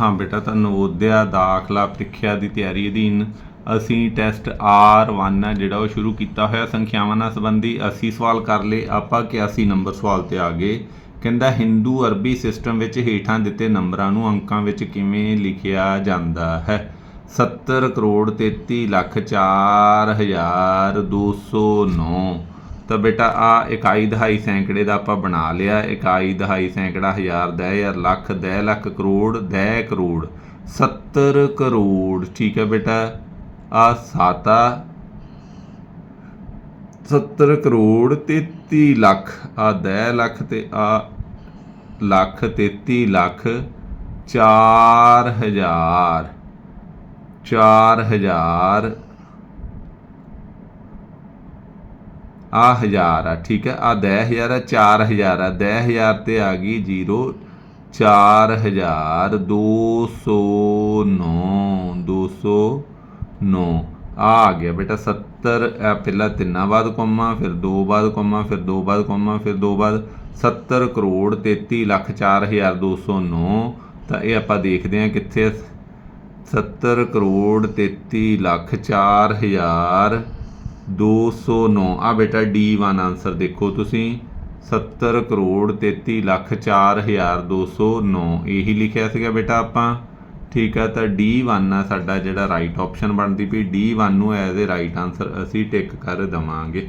ਹਾਂ ਬੇਟਾ ਤਾਂ ਨਵੋਦਿਆ ਦਾਖਲਾ ਪ੍ਰੀਖਿਆ ਦੀ ਤਿਆਰੀ ਅਧੀਨ ਅਸੀਂ ਟੈਸਟ R1 ਹੈ ਜਿਹੜਾ ਉਹ ਸ਼ੁਰੂ ਕੀਤਾ ਹੋਇਆ ਸੰਖਿਆਵਾਂ ਨਾਲ ਸੰਬੰਧੀ। 80 ਸਵਾਲ ਕਰ ਲਏ, ਆਪਾਂ 81 ਨੰਬਰ ਸਵਾਲ ਤੇ ਆ ਗਏ। ਕਹਿੰਦਾ, ਹਿੰਦੂ ਅਰਬੀ ਸਿਸਟਮ ਵਿੱਚ ਹੇਠਾਂ ਦਿੱਤੇ ਨੰਬਰਾਂ ਨੂੰ ਅੰਕਾਂ ਵਿੱਚ ਕਿਵੇਂ ਲਿਖਿਆ ਜਾਂਦਾ ਹੈ? 70 ਕਰੋੜ 33 ਲੱਖ 4 ਹਜ਼ਾਰ 209 ਤਾਂ ਬੇਟਾ ਆ ਇਕਾਈ ਦਹਾਈ ਸੈਂਕੜੇ ਦਾ ਆਪਾਂ ਬਣਾ ਲਿਆ। ਇਕਾਈ ਦਹਾਈ ਸੈਂਕੜਾ, ਹਜ਼ਾਰ ਦਹ ਹਜ਼ਾਰ ਲੱਖ ਦਹ, ਲੱਖ ਕਰੋੜ, ਦਹ ਕਰੋੜ 70 ਕਰੋੜ, ਠੀਕ ਹੈ ਬੇਟਾ? ਆ ਸਾਤਾ 70 ਕਰੋੜ 33 ਲੱਖ। ਆ ਦਹ ਲੱਖ ਤੇ ਆ ਲੱਖ 33 ਲੱਖ 4000 4000 ਆ ਹਜ਼ਾਰ ਆ, ਠੀਕ ਹੈ? ਆ 10000 ਆ 4000 ਆ। 10000 ਤੇ ਆ ਗਈ 0 4000 209 209 ਆ ਆ ਗਿਆ ਬੇਟਾ 70 ਪਹਿਲਾਂ ਤਿੰਨਾਂ ਬਾਅਦ ਕੋਮਾ, ਫਿਰ ਦੋ ਬਾਅਦ ਕੋਮਾ, ਫਿਰ ਦੋ ਬਾਅਦ ਕੋਮਾ, ਫਿਰ ਦੋ ਬਾਅਦ 70 ਕਰੋੜ 33 ਲੱਖ 4209 ਤਾਂ ਇਹ ਆਪਾਂ ਦੇਖਦੇ ਹਾਂ ਕਿੱਥੇ 70 ਕਰੋੜ 33 ਲੱਖ 4000 209 ਆ ਬੇਟਾ D1 ਆਨਸਰ ਦੇਖੋ ਤੁਸੀਂ। 70 ਕਰੋੜ 33 ਲੱਖ 4209 ਇਹੀ ਲਿਖਿਆ ਸੀਗਾ ਬੇਟਾ ਆਪਾਂ। ਠੀਕ ਆ, ਤਾਂ D1 ਆ ਸਾਡਾ ਜਿਹੜਾ ਰਾਈਟ ਆਪਸ਼ਨ ਬਣਦੀ ਪਈ। D1 ਨੂੰ ਐਜ਼ ਅ ਰਾਈਟ ਆਨਸਰ ਅਸੀਂ ਟਿਕ ਕਰ ਦਵਾਂਗੇ।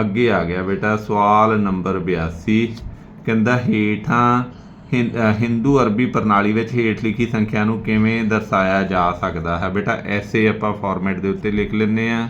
ਅੱਗੇ ਆ ਗਿਆ ਬੇਟਾ, ਸਵਾਲ ਨੰਬਰ 82 ਕਹਿੰਦਾ ਹੇਠਾਂ ਹਿੰ- ਹਿੰਦੂ ਅਰਬੀ ਪ੍ਰਣਾਲੀ ਵਿੱਚ ਹੇਠ ਲਿਖੀ ਸੰਖਿਆ ਨੂੰ ਕਿਵੇਂ ਦਰਸਾਇਆ ਜਾ ਸਕਦਾ ਹੈ? ਬੇਟਾ ਐਸੇ ਆਪਾਂ ਫਾਰਮੈਟ ਦੇ ਉੱਤੇ ਲਿਖ ਲੈਂਦੇ ਆ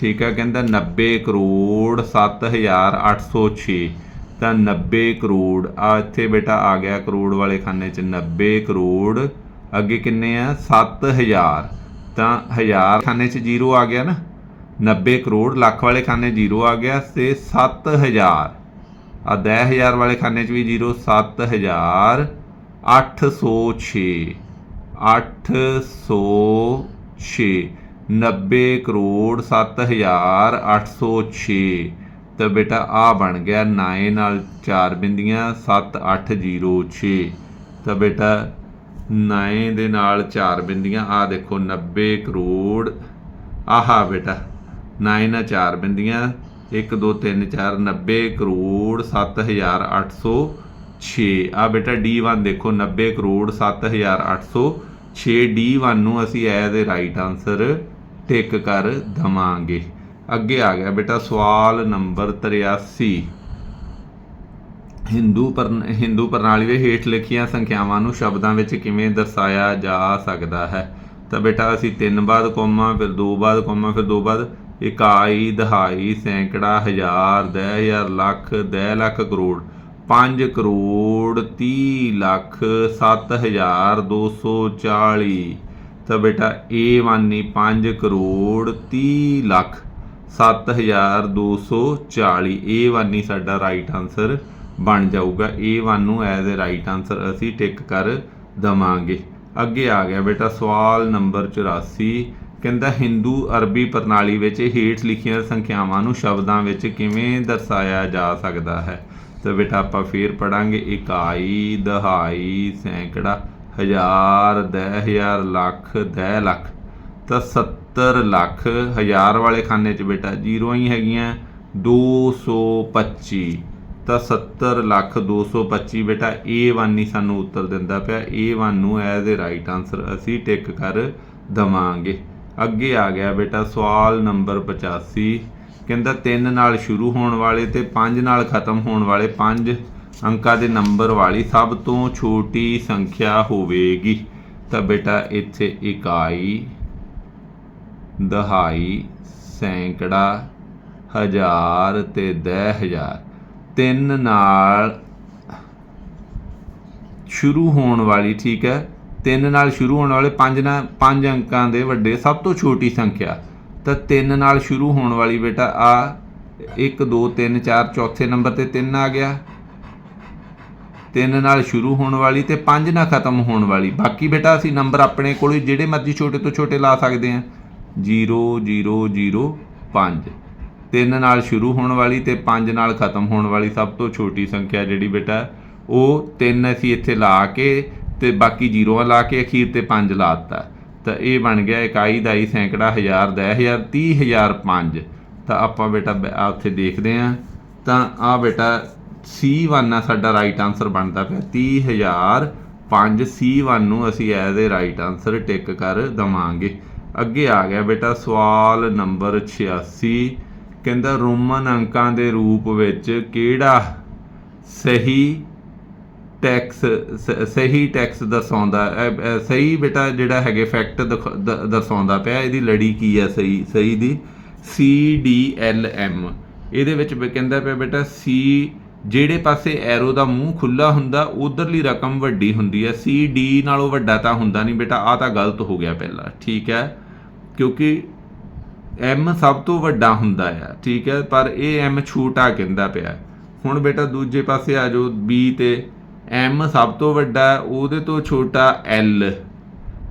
ਠੀਕ ਹੈ, ਕਹਿੰਦਾ 90 ਕਰੋੜ 7806 ਤਾਂ 90 ਕਰੋੜ, ਆ ਇੱਥੇ ਬੇਟਾ ਆ ਗਿਆ ਕਰੋੜ ਵਾਲੇ ਖਾਨੇ 'ਚ 90 ਕਰੋੜ, ਅੱਗੇ ਕਿੰਨੇ ਆ? 7000 ਤਾਂ 1000 ਖਾਨੇ 'ਚ ਜ਼ੀਰੋ ਆ ਗਿਆ ਨਾ। 90 ਕਰੋੜ, ਲੱਖ ਵਾਲੇ ਖਾਨੇ ਜੀਰੋ ਆ ਗਿਆ ਤੇ 7000 ਆ 10000 ਵਾਲੇ ਖਾਨੇ 'ਚ ਵੀ 0 7000 806 806 90 ਕਰੋੜ 7806 ਤਾਂ ਬੇਟਾ ਆ ਬਣ ਗਿਆ 9 ਨਾਲ 4 ਬਿੰਦੀਆਂ 7806 ਤਾਂ ਬੇਟਾ 9 ਦੇ ਨਾਲ 4 ਬਿੰਦੀਆਂ ਆ ਦੇਖੋ 90 ਕਰੋੜ। ਆਹਾ ਬੇਟਾ 9 ਨਾਲ 4 ਬਿੰਦੀਆਂ 1 2 3 4 90 ਕਰੋੜ 7806 ਆ ਬੇਟਾ D1 ਦੇਖੋ 90 ਕਰੋੜ 7806 D1 ਨੂੰ ਅਸੀਂ as a right answer tick ਕਰ ਦਵਾਂਗੇ। ਅੱਗੇ ਆ ਗਿਆ ਬੇਟਾ ਸਵਾਲ ਨੰਬਰ 83 ਹਿੰਦੂ ਪਰ ਹਿੰਦੂ ਪ੍ਰਣਾਲੀ ਦੇ ਹੇਠ ਲਿਖੀਆਂ ਸੰਖਿਆਵਾਂ ਨੂੰ ਸ਼ਬਦਾਂ ਵਿੱਚ ਕਿਵੇਂ ਦਰਸਾਇਆ ਜਾ ਸਕਦਾ ਹੈ? ਤਾਂ ਬੇਟਾ ਅਸੀਂ ਤਿੰਨ ਬਾਅਦ ਕੋਮਾ, ਫਿਰ ਦੋ ਬਾਅਦ ਕੋਮਾ, ਫਿਰ ਦੋ ਬਾਅਦ ਇਕਾਈ, ਦਹਾਈ, ਸੈਂਕੜਾ, ਹਜ਼ਾਰ, ਦਹ, ਹਜ਼ਾਰ, ਲੱਖ, ਦਹ, ਲੱਖ ਕਰੋੜ। 5 ਕਰੋੜ 30 ਲੱਖ 7240 ਤਾਂ ਬੇਟਾ A1 ਨਹੀਂ 5 ਕਰੋੜ 30 ਲੱਖ 7240 A1 ਵਾਨੀ ਸਾਡਾ ਰਾਈਟ ਆਨਸਰ ਬਣ ਜਾਊਗਾ। A1 ਨੂੰ ਐਜ਼ ਅ ਰਾਈਟ ਆਨਸਰ ਅਸੀਂ ਟਿਕ ਕਰ ਦਵਾਂਗੇ। ਅੱਗੇ ਆ ਗਿਆ ਬੇਟਾ, ਸਵਾਲ ਨੰਬਰ 84 ਕਹਿੰਦਾ, ਹਿੰਦੂ ਅਰਬੀ ਪ੍ਰਣਾਲੀ ਵਿੱਚ ਹੇਠ ਲਿਖੀਆਂ ਸੰਖਿਆਵਾਂ ਨੂੰ ਸ਼ਬਦਾਂ ਵਿੱਚ ਕਿਵੇਂ ਦਰਸਾਇਆ ਜਾ ਸਕਦਾ ਹੈ? ਤਾਂ ਬੇਟਾ, ਆਪਾਂ ਫੇਰ ਪੜਾਂਗੇ। ਇਕਾਈ, ਦਹਾਈ, ਸੈਂਕੜਾ। ਹਜ਼ਾਰ ਦਹ ਹਜ਼ਾਰ ਲੱਖ ਦਹ ਲੱਖ ਤਾਂ 70 ਲੱਖ ਹਜ਼ਾਰ ਵਾਲੇ ਖਾਨੇ 'ਚ ਬੇਟਾ ਜ਼ੀਰੋ ਹੀ ਹੈਗੀਆਂ 225 ਤਾਂ 70 ਲੱਖ 225 ਬੇਟਾ A1 ਹੀ ਸਾਨੂੰ ਉੱਤਰ ਦਿੰਦਾ ਪਿਆ। A1 ਨੂੰ ਐਜ਼ ਅ ਰਾਈਟ ਆਨਸਰ ਅਸੀਂ ਟਿਕ ਕਰ ਦਵਾਂਗੇ। ਅੱਗੇ ਆ ਗਿਆ ਬੇਟਾ ਸਵਾਲ ਨੰਬਰ 85 ਕਹਿੰਦਾ 3 ਨਾਲ ਸ਼ੁਰੂ ਹੋਣ ਵਾਲੇ ਤੇ 5 ਨਾਲ ਖਤਮ ਹੋਣ ਵਾਲੇ 5 ਅੰਕਾਂ ਦੇ ਨੰਬਰ ਵਾਲੀ ਸਭ ਤੋਂ ਛੋਟੀ ਸੰਖਿਆ ਹੋਵੇਗੀ। ਤਾਂ ਬੇਟਾ ਇੱਥੇ ਇਕਾਈ, ਦਹਾਈ, ਸੈਂਕੜਾ, ਹਜ਼ਾਰ ਤੇ 10000 ਤਿੰਨ ਨਾਲ ਸ਼ੁਰੂ ਹੋਣ ਵਾਲੀ, ਠੀਕ ਹੈ? ਤਿੰਨ ਨਾਲ ਸ਼ੁਰੂ ਹੋਣ ਵਾਲੇ ਪੰਜ ਨਾਲ ਪੰਜ ਅੰਕਾਂ ਦੇ ਵੱਡੇ ਸਭ ਤੋਂ ਛੋਟੀ ਸੰਖਿਆ। ਤਾਂ ਤਿੰਨ ਨਾਲ ਸ਼ੁਰੂ ਹੋਣ ਵਾਲੀ ਬੇਟਾ ਆ 1 2 3 4 ਚੌਥੇ ਨੰਬਰ ਤੇ 3 ਆ ਗਿਆ। ਤਿੰਨ ਨਾਲ ਸ਼ੁਰੂ ਹੋਣ ਵਾਲੀ ਤੇ ਪੰਜ ਨਾਲ ਖਤਮ ਹੋਣ ਵਾਲੀ। ਬਾਕੀ ਬੇਟਾ, ਅਸੀਂ ਨੰਬਰ ਆਪਣੇ ਕੋਲ ਜਿਹੜੇ ਮਰਜ਼ੀ ਛੋਟੇ ਤੋਂ ਛੋਟੇ ਲਾ ਸਕਦੇ ਹਾਂ। 0 0 0 5 ਤਿੰਨ ਨਾਲ ਸ਼ੁਰੂ ਹੋਣ ਵਾਲੀ ਤੇ ਪੰਜ ਨਾਲ ਖਤਮ ਹੋਣ ਵਾਲੀ ਸਭ ਤੋਂ ਛੋਟੀ ਸੰਖਿਆ ਜਿਹੜੀ ਬੇਟਾ, ਉਹ ਤਿੰਨ ਅਸੀਂ ਇੱਥੇ ਲਾ ਕੇ ਤੇ ਬਾਕੀ ਜ਼ੀਰੋਆਂ ਲਾ ਕੇ ਅਖੀਰ ਤੇ 5 ਦਿੱਤਾ। ਤਾਂ ਇਹ ਬਣ ਗਿਆ ਇਕਾਈ ਦਾਈ ਸੈਂਕੜਾ, ਹਜ਼ਾਰ ਦਸ ਹਜ਼ਾਰ, ਤੀਹ, ਹਜ਼ਾਰ, ਪੰਜ। ਤਾਂ ਆਪਾਂ ਬੇਟਾ ਉੱਥੇ ਦੇਖਦੇ ਹਾਂ। ਤਾਂ ਆ ਬੇਟਾ C1 ਆ ਸਾਡਾ ਰਾਈਟ ਆਨਸਰ ਬਣਦਾ ਪਿਆ। 30000 5 C1 ਨੂੰ ਅਸੀਂ as a right answer tick ਕਰ ਦਵਾਂਗੇ। ਅੱਗੇ ਆ ਗਿਆ ਬੇਟਾ, ਸਵਾਲ ਨੰਬਰ 86 ਕਹਿੰਦਾ, ਰੋਮਨ ਅੰਕਾਂ ਦੇ ਰੂਪ ਵਿੱਚ ਕਿਹੜਾ ਸਹੀ ਟੈਕਸ ਸ- ਸਹੀ ਟੈਕਸ ਦਰਸਾਉਂਦਾ ਸਹੀ ਬੇਟਾ ਜਿਹੜਾ ਹੈਗੇ ਫੈਕਟ ਦਰਸਾਉਂਦਾ ਪਿਆ, ਇਹਦੀ ਲੜੀ ਕੀ ਹੈ ਸਹੀ ਸਹੀ ਦੀ? C D L M ਇਹਦੇ ਵਿੱਚ ਵੀ ਕਹਿੰਦਾ ਪਿਆ ਬੇਟਾ, C ਜਿਹੜੇ ਪਾਸੇ ਐਰੋ ਦਾ ਮੂੰਹ ਖੁੱਲਾ ਹੁੰਦਾ, ਉਧਰਲੀ ਰਕਮ ਵੱਡੀ ਹੁੰਦੀ ਹੈ। ਸੀ ਡੀ ਨਾਲੋਂ ਵੱਡਾ ਤਾਂ ਹੁੰਦਾ ਨਹੀਂ ਬੇਟਾ ਆ ਤਾਂ ਗਲਤ ਹੋ ਗਿਆ ਪਹਿਲਾਂ, ਠੀਕ ਹੈ? ਕਿਉਂਕਿ M ਸਭ ਤੋਂ ਵੱਡਾ ਹੁੰਦਾ ਆ, ਠੀਕ ਹੈ? ਪਰ ਇਹ M ਛੋਟਾ ਕਹਿੰਦਾ ਪਿਆ। ਹੁਣ ਬੇਟਾ ਦੂਜੇ ਪਾਸੇ ਆ ਜਾਓ, B ਤੇ M ਸਭ ਤੋਂ ਵੱਡਾ, ਉਹਦੇ ਤੋਂ ਛੋਟਾ L,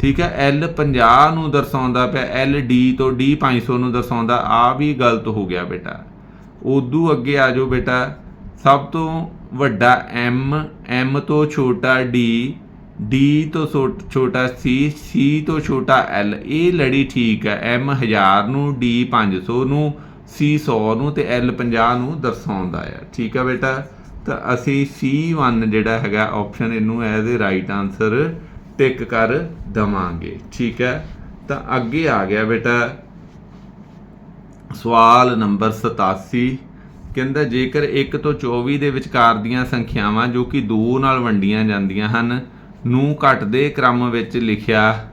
ਠੀਕ ਹੈ? L 50 ਨੂੰ ਦਰਸਾਉਂਦਾ ਪਿਆ, L D ਤੋਂ D 500 ਨੂੰ ਦਰਸਾਉਂਦਾ ਆ ਵੀ ਗਲਤ ਹੋ ਗਿਆ ਬੇਟਾ। ਉਦੋਂ ਅੱਗੇ ਆ ਜਾਓ ਬੇਟਾ ਸਭ ਤੋਂ ਵੱਡਾ M M ਤੋਂ ਛੋਟਾ D D ਤੋਂ ਛੋ- ਛੋਟਾ C C ਤੋਂ ਛੋਟਾ L, ਇਹ ਲੜੀ ਠੀਕ ਹੈ। M 1000 ਨੂੰ, D 500 ਨੂੰ, C 100 ਨੂੰ ਤੇ L 50 ਨੂੰ ਦਰਸਾਉਂਦਾ ਹੈ। ਠੀਕ ਹੈ ਬੇਟਾ? ਤਾਂ ਅਸੀਂ C1 ਜਿਹੜਾ ਹੈਗਾ ਆਪਸ਼ਨ ਇਹਨੂੰ as a right answer tick ਕਰ ਦਵਾਂਗੇ। ਠੀਕ ਹੈ? ਤਾਂ ਅੱਗੇ ਆ ਗਿਆ ਬੇਟਾ। ਸਵਾਲ ਨੰਬਰ 87 ਕਹਿੰਦਾ ਜੇਕਰ 1 ਤੋਂ 24 ਦੇ ਵਿਚਕਾਰ ਦੀਆਂ ਸੰਖਿਆਵਾਂ ਜੋ ਕਿ 2 ਨਾਲ ਵੰਡੀਆਂ ਜਾਂਦੀਆਂ ਹਨ, ਨੂੰ ਘਟਦੇ ਕ੍ਰਮ ਵਿੱਚ ਲਿਖਿਆ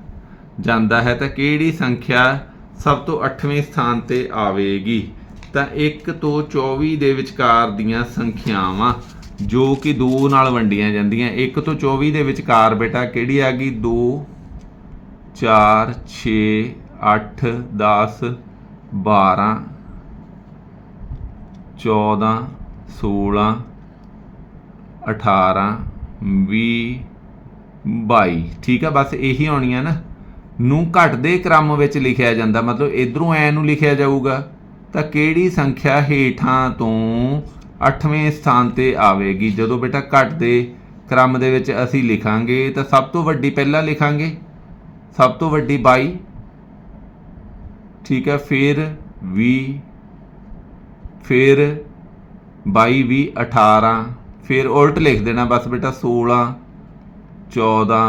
ਜਾਂਦਾ ਹੈ, ਤਾਂ ਕਿਹੜੀ ਸੰਖਿਆ ਸਭ ਤੋਂ 8ਵੇਂ ਸਥਾਨ ਤੇ ਆਵੇਗੀ? ਤਾਂ 1 ਤੋਂ 24 ਦੇ ਵਿਚਕਾਰ ਦੀਆਂ ਸੰਖਿਆਵਾਂ ਜੋ ਕਿ 2 ਨਾਲ ਵੰਡੀਆਂ ਜਾਂਦੀਆਂ 1 ਤੋਂ 24 ਦੇ ਵਿਚਕਾਰ ਬੇਟਾ ਕਿਹੜੀ ਆ ਗਈ? 2 4 6 8 10 12 14 16 18 20 22 ਠੀਕ ਆ, ਬਸ ਇਹੀ ਆਉਣੀਆਂ ਨਾ। ਨੂੰ ਘਟਦੇ ਕ੍ਰਮ ਵਿੱਚ ਲਿਖਿਆ ਜਾਂਦਾ। ਮਤਲਬ ਇਧਰੋਂ ਐ ਨੂੰ ਲਿਖਿਆ ਜਾਊਗਾ। ਤਾਂ ਕਿਹੜੀ ਸੰਖਿਆ ਹੇਠਾਂ ਤੋਂ 8ਵੇਂ ਸਥਾਨ ਤੇ ਆਵੇਗੀ? ਜਦੋਂ ਬੇਟਾ ਘਟਦੇ ਕ੍ਰਮ ਦੇ ਵਿੱਚ ਅਸੀਂ ਲਿਖਾਂਗੇ, ਤਾਂ ਸਭ ਤੋਂ ਵੱਡੀ ਪਹਿਲਾਂ ਲਿਖਾਂਗੇ। ਸਭ ਤੋਂ ਵੱਡੀ 22 ਠੀਕ ਹੈ ਫਿਰ 20 ਫਿਰ 22 20 18 ਫਿਰ ਉਲਟ ਲਿਖ ਦੇਣਾ ਬਸ ਬੇਟਾ 16 14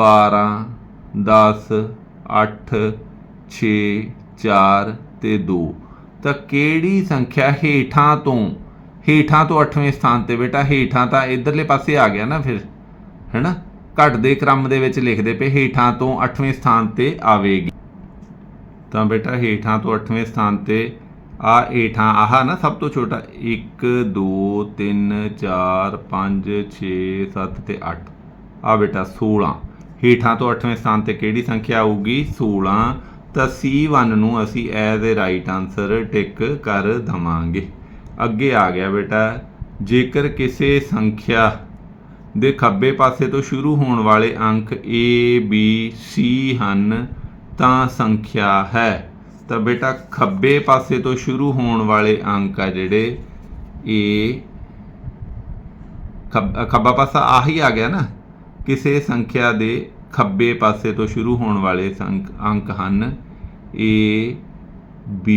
12 10 8 6 4 ਤੇ 2 ਤਾਂ ਕਿਹੜੀ ਸੰਖਿਆ ਹੇਠਾਂ ਤੋਂ ਹੇਠਾਂ ਤੋਂ 8ਵੇਂ ਸਥਾਨ ਤੇ ਬੇਟਾ? ਹੇਠਾਂ ਤਾਂ ਇਧਰਲੇ ਪਾਸੇ ਆ ਗਿਆ ਨਾ ਫਿਰ, ਹੈਨਾ? ਘਟਦੇ ਕ੍ਰਮ ਦੇ ਵਿੱਚ ਲਿਖਦੇ ਪਏ, ਹੇਠਾਂ ਤੋਂ 8ਵੇਂ ਸਥਾਨ ਤੇ ਆਵੇਗੀ। ਤਾਂ ਬੇਟਾ, ਹੇਠਾਂ ਤੋਂ 8ਵੇਂ ਸਥਾਨ ਤੇ ਆ ਹੇਠਾਂ ਆਹ ਨਾ, ਸਭ ਤੋਂ ਛੋਟਾ। 1 2 3 4 5 6 7 ਤੇ 8 ਆ ਬੇਟਾ 16 ਹੇਠਾਂ ਤੋਂ 8ਵੇਂ ਸਥਾਨ ਤੇ ਕਿਹੜੀ ਸੰਖਿਆ ਆਊਗੀ? 16 ਤਾਂ C1 ਨੂੰ ਅਸੀਂ as a right answer tick ਕਰ ਦਵਾਂਗੇ। ਅੱਗੇ ਆ ਗਿਆ ਬੇਟਾ। ਜੇਕਰ ਕਿਸੇ ਸੰਖਿਆ ਦੇ ਖੱਬੇ ਪਾਸੇ ਤੋਂ ਸ਼ੁਰੂ ਹੋਣ ਵਾਲੇ ਅੰਕ A, B, C ਹਨ, ਤਾਂ ਸੰਖਿਆ ਹੈ। ਤਾਂ ਬੇਟਾ ਖੱਬੇ ਪਾਸੇ ਤੋਂ ਸ਼ੁਰੂ ਹੋਣ ਵਾਲੇ ਅੰਕ ਆ ਜਿਹੜੇ ਇਹ ਖੱਬ- ਖੱਬਾ ਪਾਸਾ ਆਹੀ ਆ ਗਿਆ ਨਾ? ਕਿਸੇ ਸੰਖਿਆ ਦੇ ਖੱਬੇ ਪਾਸੇ ਤੋਂ ਸ਼ੁਰੂ ਹੋਣ ਵਾਲੇ ਸੰਕ ਅੰਕ ਹਨ, A, B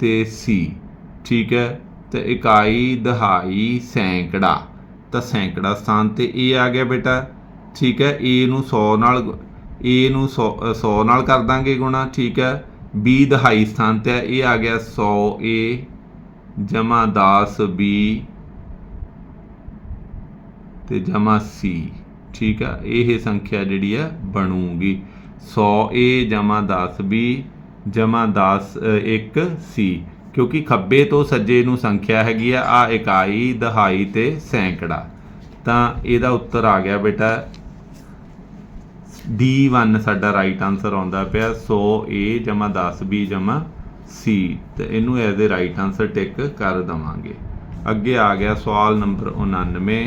ਤੇ C ਠੀਕ ਹੈ? ਤੇ ਇਕਾਈ, ਦਹਾਈ, ਸੈਂਕੜਾ। ਤਾਂ ਸੈਂਕੜਾ ਸਥਾਨ ਤੇ A ਆ ਗਿਆ ਬੇਟਾ। ਠੀਕ ਹੈ? A ਨੂੰ 100 ਨਾਲ A ਨੂੰ 100 100 ਨਾਲ ਕਰ ਦਾਂਗੇ ਗੁਣਾ ਠੀਕ ਹੈ। B ਦਹਾਈ ਸਥਾਨ ਤੇ ਹੈ, ਇਹ ਆ ਗਿਆ 100 A ਜਮਾ 10 B ਤੇ ਜਮਾ C ਠੀਕ ਆ ਇਹ ਸੰਖਿਆ ਜਿਹੜੀ ਆ ਬਣੂਗੀ। 100 A ਜਮਾ 10 B ਜਮਾ 10 1 C ਕਿਉਂਕਿ ਖੱਬੇ ਤੋਂ ਸੱਜੇ ਨੂੰ ਸੰਖਿਆ ਹੈਗੀ ਆ ਆ ਇਕਾਈ ਦਹਾਈ ਤੇ ਸੈਂਕੜਾ। ਤਾਂ ਇਹਦਾ ਉੱਤਰ ਆ ਗਿਆ ਬੇਟਾ D1 ਸਾਡਾ ਰਾਈਟ ਆਨਸਰ ਆਉਂਦਾ ਪਿਆ 100 A ਜਮਾ 10 B ਜਮਾ C, ਤੇ ਇਹਨੂੰ as a right answer tick ਕਰ ਦਵਾਂਗੇ। ਅੱਗੇ ਆ ਗਿਆ ਸਵਾਲ ਨੰਬਰ 99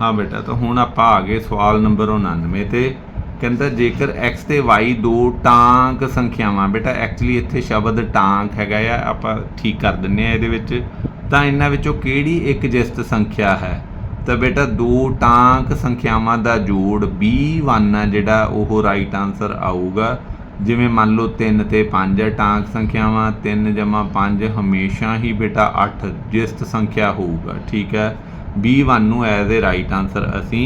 ਹਾਂ ਬੇਟਾ, ਤਾਂ ਹੁਣ ਆਪਾਂ ਆ ਗਏ ਸਵਾਲ ਨੰਬਰ 99 ਤੇ। ਕਹਿੰਦਾ ਜੇਕਰ x ਤੇ y ਦੋ ਟਾਂਕ ਸੰਖਿਆਵਾਂ, ਬੇਟਾ ਐਕਚੁਅਲੀ ਇੱਥੇ ਸ਼ਬਦ ਟਾਂਕ ਹੈਗਾ ਆ, ਆਪਾਂ ਠੀਕ ਕਰ ਦਿੰਨੇ ਆ ਇਹਦੇ ਵਿੱਚ। ਤਾਂ ਇਹਨਾਂ ਵਿੱਚੋਂ ਕਿਹੜੀ ਇੱਕ ਜਿਸਤ ਸੰਖਿਆ ਹੈ? ਤਾਂ ਬੇਟਾ ਦੋ ਟਾਂਕ ਸੰਖਿਆਵਾਂ ਦਾ ਜੋੜ 21 ਆ ਜਿਹੜਾ ਉਹ ਰਾਈਟ ਆਨਸਰ ਆਊਗਾ। ਜਿਵੇਂ ਮੰਨ ਲਓ 3 ਤੇ 5 ਹੈ ਟਾਂਕ ਸੰਖਿਆਵਾਂ 3 ਜਮਾ 5 ਹਮੇਸ਼ਾ ਹੀ ਬੇਟਾ 8 ਜਿਸਤ ਸੰਖਿਆ ਹੋਊਗਾ, ਠੀਕ ਹੈ? 21 ਨੂੰ ਐਜ਼ ਅ ਰਾਈਟ ਆਨਸਰ ਅਸੀਂ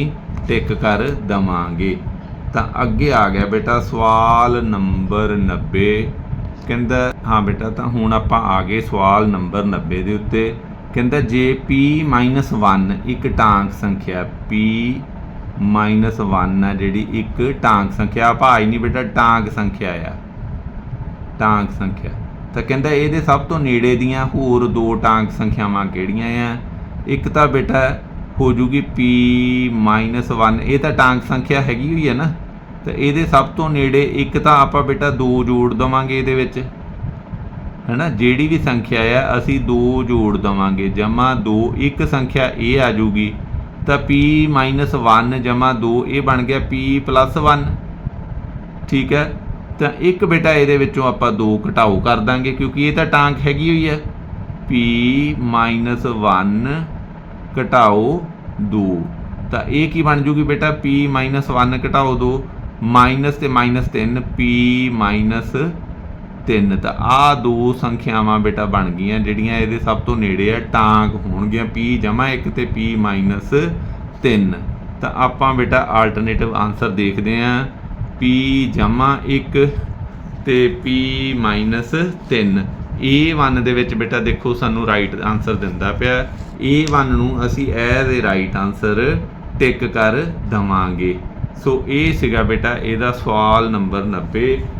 ਟਿਕ ਕਰ ਦਵਾਂਗੇ। ਤਾਂ ਅੱਗੇ ਆ ਗਿਆ ਬੇਟਾ ਸਵਾਲ ਨੰਬਰ 90 ਕਹਿੰਦਾ, ਹਾਂ ਬੇਟਾ, ਤਾਂ ਹੁਣ ਆਪਾਂ ਆ ਗਏ ਸਵਾਲ ਨੰਬਰ 90 ਦੇ ਉੱਤੇ। ਕਹਿੰਦਾ ਜੇ p 1 ਇੱਕ ਟਾਂਕ ਸੰਖਿਆ p 1 ਆ ਜਿਹੜੀ ਇੱਕ ਟਾਂਕ ਸੰਖਿਆ ਭਾਈ ਨਹੀਂ ਬੇਟਾ, ਟਾਂਕ ਸੰਖਿਆ ਆ। ਟਾਂਕ ਸੰਖਿਆ। ਤਾਂ ਕਹਿੰਦਾ ਇਹਦੇ ਸਭ ਤੋਂ ਨੇੜੇ ਦੀਆਂ ਹੋਰ ਦੋ ਟਾਂਕ ਸੰਖਿਆਵਾਂ ਕਿਹੜੀਆਂ ਆ? ਇੱਕ ਤਾਂ ਬੇਟਾ ਹੋ ਜੂਗੀ p 1 ਇਹ ਤਾਂ ਟਾਂਕ ਸੰਖਿਆ ਹੈਗੀ ਹੋਈ ਹੈ ਨਾ। ਤਾਂ ਇਹਦੇ ਸਭ ਤੋਂ ਨੇੜੇ ਇੱਕ ਤਾਂ ਆਪਾਂ ਬੇਟਾ ਦੋ ਜੋੜ ਦਵਾਂਗੇ ਇਹਦੇ ਵਿੱਚ। ਹੈਨਾ? ਜਿਹੜੀ ਵੀ ਸੰਖਿਆ ਆ, ਅਸੀਂ 2 ਜੋੜ ਦਵਾਂਗੇ। ਜਮਾ 2 ਇੱਕ ਸੰਖਿਆ ਇਹ ਆ ਜੂਗੀ ਤਾਂ p 1 ਜਮਾ 2 ਇਹ ਬਣ ਗਿਆ p 1 ਠੀਕ ਹੈ? ਤਾਂ ਇੱਕ ਬੇਟਾ ਇਹਦੇ ਵਿੱਚੋਂ ਆਪਾਂ 2 ਘਟਾਓ ਕਰ ਦਾਂਗੇ, ਕਿਉਂਕਿ ਇਹ ਤਾਂ ਟਾਂਕ ਹੈਗੀ ਹੋਈ ਹੈ। P 1 ਘਟਾਓ 2 ਤਾਂ ਇਹ ਕੀ ਬਣ ਜੂਗੀ ਬੇਟਾ? P 1 ਘਟਾਓ 2 ਮਾਈਨਸ ਤੇ ਮਾਈਨਸ 3 p 3 ਤਾਂ ਆ ਦੋ ਸੰਖਿਆਵਾਂ ਬੇਟਾ ਬਣ ਗਈਆਂ ਜਿਹੜੀਆਂ ਇਹਦੇ ਸਭ ਤੋਂ ਨੇੜੇ ਆ ਟਾਂਗ ਹੋਣਗੀਆਂ, p ਜਮਾ 1 ਤੇ p 3 ਤਾਂ ਆਪਾਂ ਬੇਟਾ ਆਲਟਰਨੇਟਿਵ ਆਨਸਰ ਦੇਖਦੇ ਆਂ। P ਜਮਾ 1 ਤੇ p 3 A1 ਦੇ ਵਿੱਚ ਬੇਟਾ ਦੇਖੋ ਸਾਨੂੰ ਰਾਈਟ ਆਨਸਰ ਦਿੰਦਾ ਪਿਆ। A1 ਨੂੰ ਅਸੀਂ as a right answer tick ਕਰ ਦਵਾਂਗੇ। ਸੋ ਇਹ ਸੀਗਾ ਬੇਟਾ, ਇਹਦਾ ਸਵਾਲ ਨੰਬਰ 90